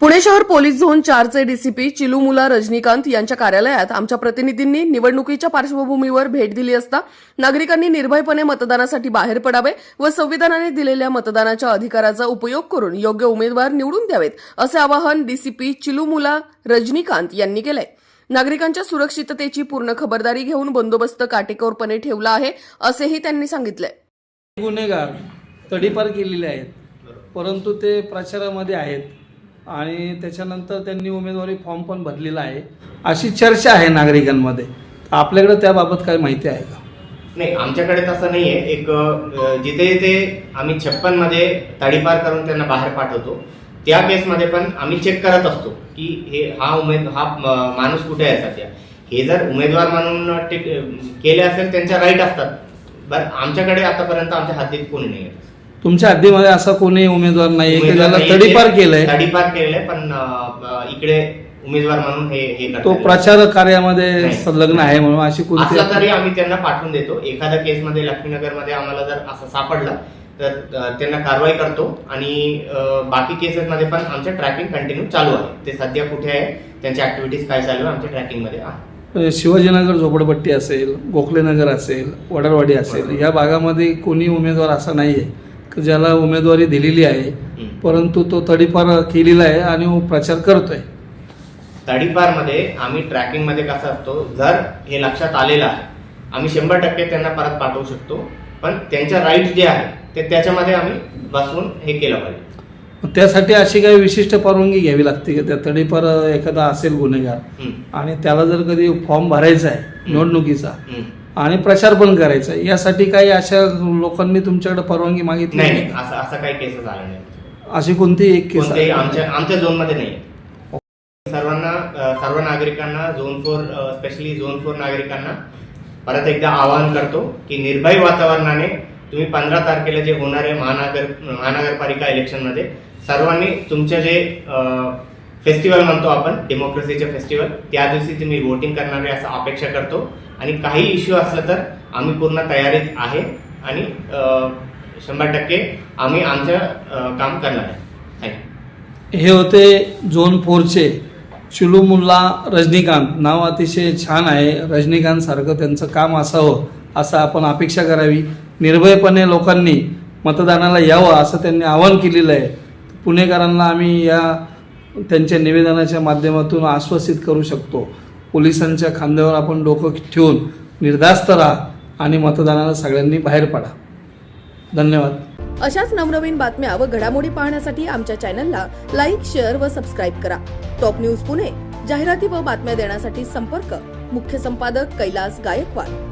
पुणे शहर police zone चारचे DCP Chilumula Rajinikanth यांच्या कार्यालयात आमच्या प्रतिनिधींनी निवडणुकीच्या पार्श्वभूमीवर भेट दिली असता नागरिकांनी निर्भयपणे मतदानासाठी बाहेर पडावे व संविधानाने दिलेल्या मतदानाच्या अधिकाराचा उपयोग करून योग्य उमेदवार निवडून द्यावेत असे आवाहन डीसीपी चिलुमुला रजनीकांत यांनी केलंय. नागरिकांच्या सुरक्षिततेची पूर्ण खबरदारी घेऊन बंदोबस्त काटेकोरपणे ठेवला आहे असेही त्यांनी सांगितलंय. गुन्हेगार तडीपार केलेले आहेत परंतु ते प्रचारामध्ये आहेत. आणि त्याच्यानंतर त्यांनी उमेदवारी फॉर्म पण भरलेला आहे. अशी चर्चा आहे नागरिकांमध्ये. आपल्याकडे त्याबाबत काही माहिती आहे का? नाही आमच्याकडे तसं नाही आहे एक जिथे जिथे आम्ही छप्पनमध्ये तडीपार करून त्यांना बाहेर पाठवतो त्या केसमध्ये पण आम्ही चेक करत असतो की हे हा उमेद हा माणूस कुठे आहे सध्या? हे जर उमेदवार म्हणून टिक केले असेल त्यांच्या राईट असतात. बरं आमच्याकडे आतापर्यंत आमच्या हातीत कोणी नाही आहे. तुमच्या हद्दीमध्ये असा कोणी उमेदवार नाही. की उमेदवार ज्याला नाहीये. तडीपार केलंय. तडीपार केलंय पण अ, इकडे उमेदवार म्हणून हे हे तो. प्रचार कार्यामध्ये नाही. संलग्न आहे म्हणून अशी कोणती असला तरी आम्ही त्यांना पाठवून देतो. एखाद्या केसमध्ये लक्ष्मीनगरमध्ये आम्हाला जर असं सापडलं तर अ, त्यांना कारवाई करतो. आणि अ, बाकी केसेसमध्ये पण आमचं ट्रॅकिंग कंटिन्यू चालू आहे. ते सध्या कुठे आहे त्यांच्या ऍक्टिव्हिटीज काय चालू आहे आमच्या ट्रॅकिंगमध्ये आहे. शिवाजीनगर झोपडपट्टी असेल गोखलेनगर असेल वडारवाडी असेल या भागामध्ये कोणी उमेदवार असा नाही आहे की ज्याला उमेदवारी दिलेली आहे. परंतु तो तडीपार केलेला आहे आणि प्रचार करतोय तडीपारमध्ये आम्ही ट्रॅकिंगमध्ये कसं असतो जर हे लक्षात आलेलं आहे आम्ही शंभर टक्के त्यांना परत पाठवू शकतो पण त्यांच्या राईट जे आहे ते त्याच्यामध्ये आम्ही बसवून हे केलं पाहिजे त्यासाठी अशी काही विशिष्ट परवानगी घ्यावी लागते की त्या तडीपार एखादा असेल गुन्हेगार. आणि त्याला जर कधी फॉर्म भरायचा आहे निवडणुकीचा. आणि प्रचार पण करायचा. यासाठी काही अशा लोकांनी तुमच्याकडे परवानगी मागितली नाही असं असं काही केसेस आलं नाही अशी कोणती एक केस कोणत्याही आहे? आमच्या आमच्या झोनमध्ये नाही. सर्वांना अ, सर्व नागरिकांना zone four specially zone four नागरिकांना परत एकदा आवाहन करतो की निर्भय वातावरणाने तुम्ही पंधरा तारखेला जे होणारे महानगर महानगरपालिका इलेक्शनमध्ये सर्वांनी तुमचे जे फेस्टिवल म्हणतो आपण डेमोक्रेसीचे फेस्टिवल. त्या दिवशी तुम्ही वोटिंग करणारे असं अपेक्षा करतो. आणि काही इश्यू असलं तर आम्ही पूर्ण तयारीत आहे आणि शंभर टक्के आम्ही आमचं काम करणार आहे. हे होते झोन फोरचे. चुलुमुल्ला रजनीकांत. नाव अतिशय छान आहे. रजनीकांतसारखं त्यांचं काम असावं असं आपण अपेक्षा करावी. निर्भयपणे लोकांनी मतदानाला यावं असं त्यांनी आवाहन केलेलं आहे. पुणेकरांना आम्ही या त्यांच्या निवेदनाच्या माध्यमातून आश्वासित करू शकतो. पोलिसांच्या खांद्यावर आपण डोकं ठेवून निर्धास्त राहा आणि मतदानाला सगळ्यांनी बाहेर पडा. धन्यवाद. अशाच नवनवीन बातम्या व घडामोडी पाहण्यासाठी आमच्या चॅनलला लाईक शेअर व सबस्क्राईब करा. टॉप न्यूज पुणे जाहिराती व बातम्या देण्यासाठी संपर्क. मुख्य संपादक कैलास गायकवाड.